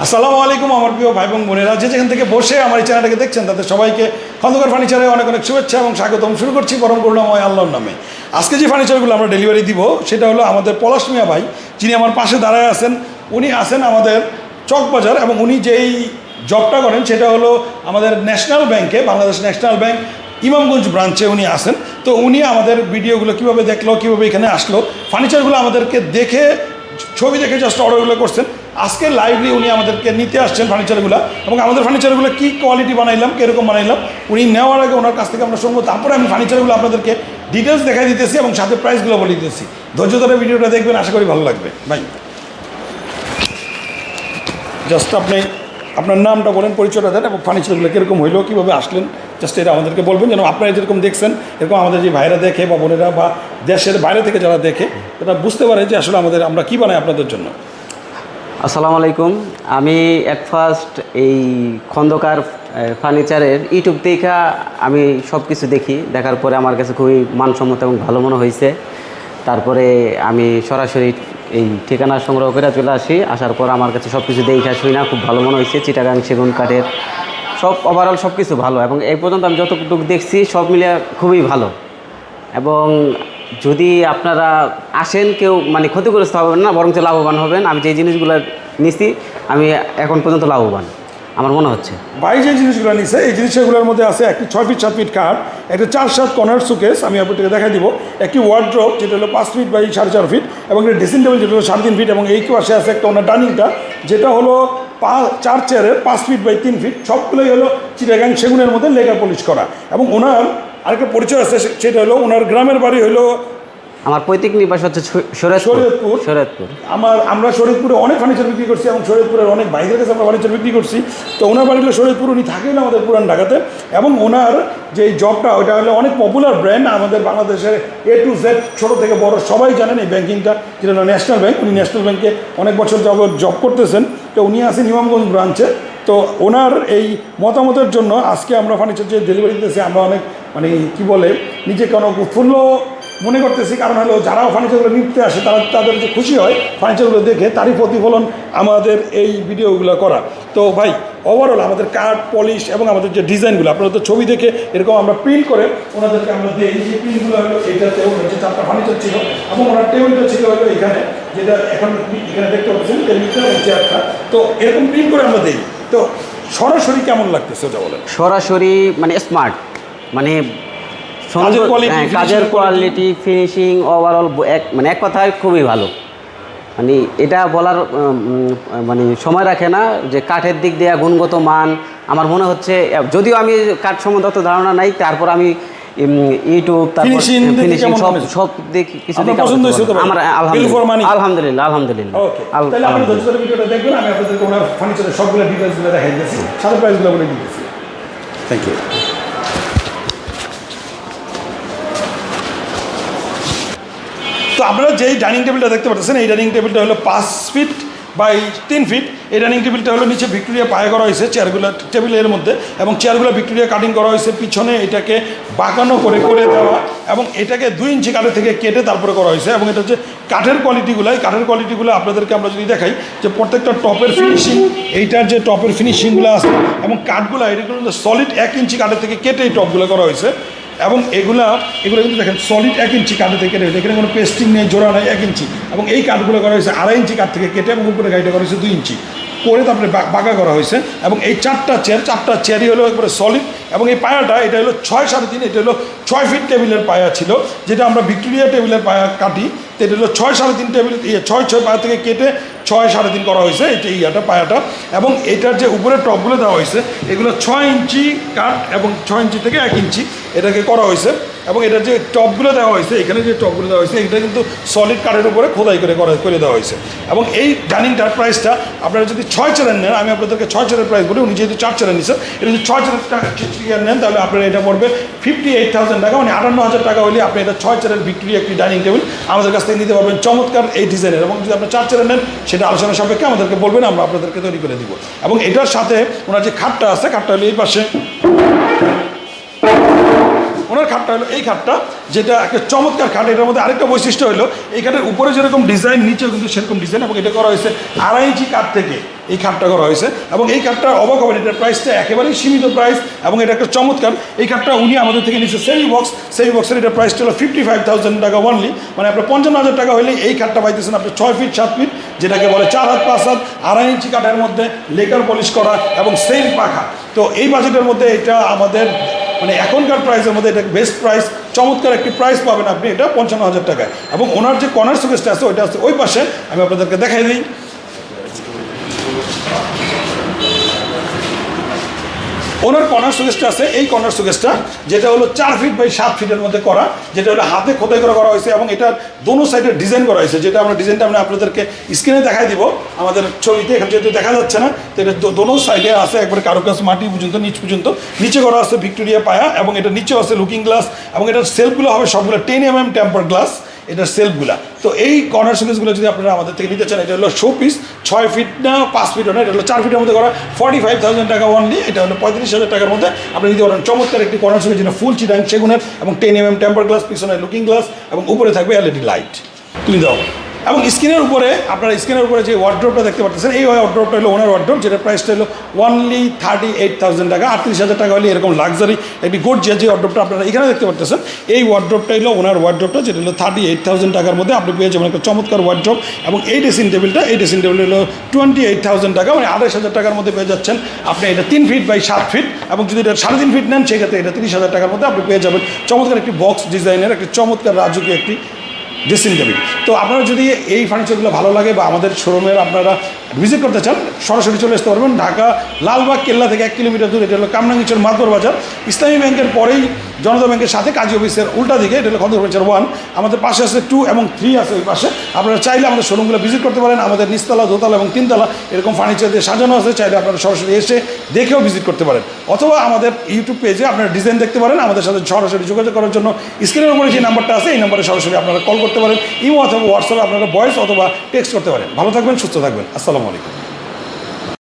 আসসালামু আলাইকুম আমার প্রিয় ভাই বোন বোনেরা। যে যেখান থেকে বসে আমার এই চ্যানেলটাকে দেখছেন, তাদের সবাইকে খন্দকার ফার্নিচারে অনেক অনেক শুভেচ্ছা এবং স্বাগতম। শুরু করছি পরম করুণাময় আল্লাহর নামে। আজকে যে ফার্নিচারগুলো আমরা ডেলিভারি দিব, সেটা হলো আমাদের পলাশ মিয়া ভাই, যিনি আমার পাশে দাঁড়ায় আছেন। উনি আছেন আমাদের চকবাজার এবং উনি যেই জবটা করেন, সেটা হলো আমাদের ন্যাশনাল ব্যাংকে, বাংলাদেশ ন্যাশনাল ব্যাংক, ইমামগঞ্জ ব্রাঞ্চে উনি আসেন তো উনি আমাদের ভিডিওগুলো কীভাবে দেখল, কীভাবে এখানে আসলো, ফার্নিচারগুলো আমাদেরকে দেখে ছবি দেখে জাস্ট অর্ডারগুলো করছেন। আজকে লাইভলি উনি আমাদেরকে নিতে আসছেন ফার্নিচারগুলো এবং আমাদের ফার্নিচারগুলো কী কোয়ালিটি বানাইলাম, কীরকম বানাইলাম, উনি নেওয়ার আগে ওনার কাছ থেকে আমরা শুনব, তারপরে আমি ফার্নিচারগুলো আপনাদেরকে ডিটেলস দেখাই দিতেছি এবং সাথে প্রাইসগুলো বলে দিতেছি। ধৈর্য ধরে ভিডিওটা দেখবেন, আশা করি ভালো লাগবে। ভাই। জাস্ট আপনি আপনার নামটা বলেন, পরিচয়টা দেন এবং ফার্নিচারগুলো কীরকম হইল, কীভাবে আসলেন জাস্ট এটা আমাদেরকে বলবেন যেন আপনারা যেরকম দেখছেন, এরকম আমাদের যে ভাইরা দেখে বা বোনেরা বা দেশের বাইরে থেকে যারা দেখে এটা বুঝতে পারে যে আসলে আমাদের আমরা কী বানাই আপনাদের জন্য। আসসালামু আলাইকুম। আমি এক ফার্স্ট এই খন্দকার ফার্নিচারের ইউটিউব দেখা আমি সব কিছু দেখি, দেখার পরে আমার কাছে খুবই মানসম্মত এবং ভালো মনে হয়েছে। তারপরে আমি সরাসরি এই ঠিকানা সংগ্রহ করে চলে আসি। আসার পর আমার কাছে সব কিছু দেখা শুই না খুব ভালো মনে হয়েছে। চিটাগাং সেগুন কাঠের সব ওভারঅল সব কিছু ভালো এবং এই পর্যন্ত আমি যতটুকু দেখছি সব মিলে খুবই ভালো। এবং যদি আপনারা আসেন কেউ মানে ক্ষতিগ্রস্ত হবেন না, বরঞ্চ লাভবান হবেন, আমি যে জিনিসগুলো নিছি, আমি এখন পর্যন্ত লাভবান, আমার মনে হচ্ছে। ভাই যে জিনিসগুলো নিছে, এই জিনিসগুলোর মধ্যে আছে একটি ছয় ফিট, সাত ফিট কাঠ একটা চার সাত কর্নার সুকেস আমি আপনাদেরকে দেখাই দিব, একটি ওয়ার্ড্রপ যেটা হলো পাঁচ ফিট বাই সাড়ে চার ফিট, এবং একটা ড্রেসিং টেবিল যেটা হলো সাড়ে তিন ফিট, এবং এই পাশে আছে একটা ওনার ডাইনিংটা যেটা হলো চার চেয়ারের পাঁচ ফিট বাই তিন ফিট সবগুলোই হলো চিটাগাং সেগুনের মধ্যে লেগার পলিশ করা। এবং ওনার আরেকটা পরিচয় আছে সেটা হলো ওনার গ্রামের বাড়ি হলো আমার পৈতৃক নিবাস হচ্ছে শরীয়তপুর শরীয়তপুর। শরীয়তপুর আমার আমরা শরীরপুরে অনেক ফার্নিচার বিক্রি করছি এবং শরীরপুরের অনেক ভাইদের কাছে আমরা ফার্নিচার বিক্রি করছি। তো ওনার বাড়ি হলো শরীরপুর উনি থাকেন আমাদের পুরান ঢাকাতে। এবং ওনার যে জবটা ওটা হলো অনেক পপুলার ব্র্যান্ড আমাদের বাংলাদেশের এ টু জেড ছোটো থেকে বড় সবাই জানেন এই ব্যাঙ্কিংটা যেটা ন্যাশনাল ব্যাংক উনি ন্যাশনাল ব্যাংকে অনেক বছর যাবত জব করতেছেন। তো উনি আছেন ইমামগঞ্জ ব্রাঞ্চে। তো ওনার এই মতামতের জন্য আজকে আমরা ফার্নিচার যে ডেলিভারি দিতেছি, আমরা অনেক মানে কি বলে, নিজেকে অনেক উৎফুল্ল মনে করতেছি। কারণ হলো যারা ফার্নিচারগুলো নিতে আসে, তারা তাদের যে খুশি হয় ফার্নিচারগুলো দেখে, তারই প্রতিফলন আমাদের এই ভিডিওগুলো করা। তো ভাই ওভারঅল আমাদের কাঠ পলিশ এবং আমাদের যে ডিজাইনগুলো, আপনারা তো ছবি দেখে এরকম আমরা প্রিন্ট করে ওনাদেরকে আমরা দিই। যে প্রিন্টগুলো হলো এইটাতে ওনার চারটা ফার্নিচার ছিল এবং ওনার টেবিলটা ছিল হলো এখানে। যেটা এখন এখানে দেখতে পাচ্ছেন চেয়ারটা তো এরকম প্রিন্ট করে আমরা দিই। তো সরাসরি কেমন লাগতেছে ওটা বলেন? সরাসরি মানে স্মার্ট মানে কাজের কোয়ালিটি ফিনিশিং ওভারঅল এক মানে এক কথায় খুবই ভালো। মানে এটা বলার মানে সময় রাখে না যে কাঠের দিক দিয়ে গুণগত মান। আমার মনে হচ্ছে যদিও আমি কাঠ সম্বন্ধে অত ধারণা নাই তারপর আমি ইউটিউব তারপর ফিনিশিং সব হচ্ছে? সব দিক কিছু আপনার পছন্দ হয়েছে তো আমার Bill for money? আলহামদুলিল্লাহ আলহামদুলিল্লাহ। আলহামদুলিল্লাহ ওকে তাহলে আপনি ধৈর্য ধরে ভিডিওটা দেখবেন আমি আপনাদেরকে ওনার ফার্নিচারের সবগুলো ডিটেলসগুলো দেখাই দিচ্ছি সাথে প্রাইসগুলো বলে দিতেছি। থ্যাংক ইউ তো আপনারা যেই ডাইনিং টেবিলটা দেখতে পাচ্ছেন এই ডাইনিং টেবিলটা হলো পাঁচ ফিট বাই তিন ফিট এই ডাইনিং টেবিলটা হলো নিচে ভিক্টোরিয়া পায়ে করা হয়েছে চেয়ারগুলো টেবিলের মধ্যে, এবং চেয়ারগুলো ভিক্টোরিয়া কাটিং করা হয়েছে, পিছনে এটাকে বাঁকানো করে করে দেওয়া, এবং এটাকে দুই ইঞ্চি কাঠের থেকে কেটে তারপরে করা হয়েছে, এবং এটা হচ্ছে কাঠের কোয়ালিটিগুলো এই কাঠের কোয়ালিটিগুলো আপনাদেরকে আমরা যদি দেখাই, যে প্রত্যেকটা টপের ফিনিশিং এইটার যে টপের ফিনিশিংগুলো আছে, এবং কাঠগুলো এগুলো সলিড এক ইঞ্চি কাঠের থেকে কেটে এই টপগুলো করা হয়েছে এবং এগুলা, এগুলো কিন্তু দেখেন সলিড এক ইঞ্চি কাঠে থেকে কেটে, এখানে কোনো পেস্টিং নেই, জোড়া নেই, এক ইঞ্চি এবং এই কাঠগুলো করা হয়েছে আড়াই ইঞ্চি কাঠ থেকে কেটে এবং উপরে গাড়িটা করা হয়েছে দুই ইঞ্চি করে তারপরে বাঁকা করা হয়েছে। এবং এই চারটা চেয়ার চারটা চেয়ারই হলো একবারে সলিড এবং এই পায়াটা, এটা হলো ছয় সাড়ে তিন, এটা হলো ছয় ফিট টেবিলের পায়া ছিল, যেটা আমরা ভিক্টোরিয়া টেবিলের পায়া কাটি, তো এটা হলো ছয় সাড়ে তিন টেবিল ছয় ছয় পায়া থেকে কেটে ছয় সাড়ে তিন করা হয়েছে এটা ইয়াটা, পায়াটা। এবং এটার যে উপরে টপগুলো দেওয়া হয়েছে, এগুলো ছয় ইঞ্চি কাঠ এবং ছয় ইঞ্চি থেকে এক ইঞ্চি এটাকে করা হয়েছে। এবং এটার যে টপগুলো দেওয়া হয়েছে, এখানে যে টপগুলো দেওয়া হয়েছে, এটা কিন্তু সলিড কাঠের উপরে খোদাই করে করা দেওয়া হয়েছে। এবং এই ডাইনিংটার প্রাইসটা আপনারা যদি ছয় চেয়ারের নেন, আমি আপনাদেরকে ছয় চেয়ারের প্রাইস বলি, উনি যেহেতু চার চেয়ারের নিচ্ছেন এটা যদি ছয় চেয়ারের চেয়ার নেন, তাহলে আপনারা এটা পড়বে ফিফটি এইট থাউজেন্ড টাকা মানে আটান্ন হাজার টাকা হলে আপনি এটা ছয় চেয়ারের ভিক্টোরিয়া একটি ডাইনিং টেবিল আমাদের কাছ থেকে নিতে পারবেন। চমৎকার এই ডিজাইনের এবং যদি আপনি চার চেয়ারের নেন, সেটা আলোচনা সাপেক্ষে আমাদেরকে বলবেন, আমরা আপনাদেরকে তৈরি করে দিব। এবং এটার সাথে ওনার যে খাটটা আছে, খাটটা হলে এই পাশে। খাটটা হলো এই খাটটা, যেটা একটা চমৎকার খাট, এটার মধ্যে আরেকটা বৈশিষ্ট্য হলো, এই খাটের উপরে যেরকম ডিজাইন, নিচেও কিন্তু সেরকম ডিজাইন, এবং এটা করা হয়েছে আড়াই ইঞ্চি কাঠ থেকে এই খাটটা করা হয়েছে, এবং এই খাটটা অবাক হবেন, এটার প্রাইসটা একেবারেই সীমিত প্রাইস এবং এটা একটা চমৎকার, এই খাটটা উনি আমাদের থেকে নিচ্ছে সেমি বক্স সেমি বক্সের এটার প্রাইসটা হলো ফিফটি ফাইভ থাউজেন্ড টাকা অনলি মানে আপনার পঞ্চান্ন হাজার টাকা হলে এই খাটটা পাইতেছেন আপনি ছয় ফিট সাত ফিট যেটাকে বলে চার হাত, পাঁচ হাত, আড়াই ইঞ্চি কাঠের মধ্যে লেকার পলিশ করা এবং সেম পাখা। তো এই বাজেটের মধ্যে এটা আমাদের মানে এখনকার প্রাইসের মধ্যে এটা বেস্ট প্রাইস চমৎকার একটি প্রাইস পাবেন আপনি, এটা পঞ্চান্ন হাজার টাকায়। এবং ওনার যে কর্নার সুকেসটা আছে, ওইটা আছে ওই পাশে, আমি আপনাদেরকে দেখাই দিই। ওনার কর্নার সুকেসটা আছে, এই কর্নার সুকেসটা যেটা হলো চার ফিট বাই সাত ফিটের মধ্যে করা, যেটা হলো হাতে খোদাই করে করা হয়েছে এবং এটার দোনো সাইডে ডিজাইন করা হয়েছে, যেটা আমরা ডিজাইনটা আমরা আপনাদেরকে স্ক্রিনে দেখাই দিব, আমাদের ছবিতে, এখানে যেহেতু দেখা যাচ্ছে না, তো এটা দোনো সাইডে আছে, একবারে কারুকাজ মাটি পর্যন্ত, নিচ পর্যন্ত, নিচে করা আছে ভিক্টোরিয়া পায়া, এবং এটা নিচেও আছে লুকিং গ্লাস এবং এটার সেলফগুলো হবে সবগুলো ten M M temper glass এটার সেলফগুলা। তো এই কর্নার সুকেসগুলো যদি আপনারা আমাদের থেকে নিতে চান, এটা হলো শো পিস ছয় ফিট না, পাঁচ ফিট না, এটা হলো চার ফিটের মধ্যে করা। ফর্টি ফাইভ থাউজেন্ড টাকা অনলি এটা হলো পঁয়ত্রিশ হাজার টাকার মধ্যে। আপনি নিতে পারেন চমৎকার একটি কর্নার সুকেস যেটা ফুল চিটাং সেগুনের এবং ten M M temper glass পিছনে লুকিং গ্লাস এবং উপরে থাকবে এলইডি লাইট তুলে দাও। এবং স্ক্রিনের উপরে, আপনারা স্ক্রিনের উপরে যে ওয়ার্ড্রোপটা দেখতে পাচ্ছেন, এই ওয়ার্ড্রোপটা হলো ওনার ওয়ার্ড্রোপ যেটা প্রাইসটা হলো ওনলি থার্টি এইট থাউজেন্ড টাকা। আটত্রিশ হাজার টাকা হলে এরকম লাক্সারি একটি গোর্জিয়া যে যে ওয়ার্ড্রোপটা আপনারা এখানে দেখতে পাচ্ছেন, এই ওয়ার্ড্রোপটা হলো ওনার ওয়ার্ড্রোপটা যেটা হলো থার্টি এইট থাউজেন্ড টাকার মধ্যে আপনি পেয়ে যাবেন একটা চমৎকার ওয়ার্ড্রোপ এবং এই ড্রেসিং টেবিলটা এই ড্রেসিং টেবিল হলো টোয়েন্টি এইট থাউজেন্ড টাকা মানে আঠাশ হাজার টাকার মধ্যে পেয়ে যাচ্ছেন আপনি এটা তিন ফিট বাই সাত ফিট এবং যদি এটা সাড়ে তিন ফিট নেন, সেক্ষেত্রে এটা তিরিশ হাজার টাকার মধ্যে আপনি পেয়ে যাবেন চমৎকার একটি বক্স ডিজাইনের একটি চমৎকার রাজকীয় একটি ড্রেসিং টেবিল তো আপনারা যদি এই ফার্নিচারগুলো ভালো লাগে বা আমাদের শোরুমের আপনারা ভিজিট করতে চান, সরাসরি চলে আসতে পারবেন ঢাকা লালবাগ কেল্লা থেকে এক কিলোমিটার দূরে। এটা হলো কামরাঙ্গিচর মাতবর বাজার। ইসলামী ব্যাংকের পরেই জনতা ব্যাংকের সাথে কাজী অফিসের উল্টা দিকে, এটা হলো খন্দর ওয়ান আমাদের পাশে আছে টু এবং থ্রি আছে ওই পাশে। আপনারা চাইলে আমাদের শোরুমগুলো ভিজিট করতে পারেন। আমাদের নিচতলা, দোতলা এবং তিনতলা এরকম ফার্নিচার দিয়ে সাজানো আছে। চাইলে আপনারা সরাসরি এসে দেখেও ভিজিট করতে পারেন। অথবা আমাদের ইউটিউব পেজে আপনারা ডিজাইন দেখতে পারেন। আমাদের সাথে সরাসরি যোগাযোগ করার জন্য স্ক্রিনের উপরে যে নাম্বারটা আছে, এই নাম্বারে সরাসরি আপনারা কল করতে পারেন, ইমো অথবা হোয়াটসঅ্যাপে আপনারা ভয়েস অথবা টেক্সট করতে পারেন। ভালো থাকবেন, সুস্থ থাকবেন। আসসালামু আলাইকুম।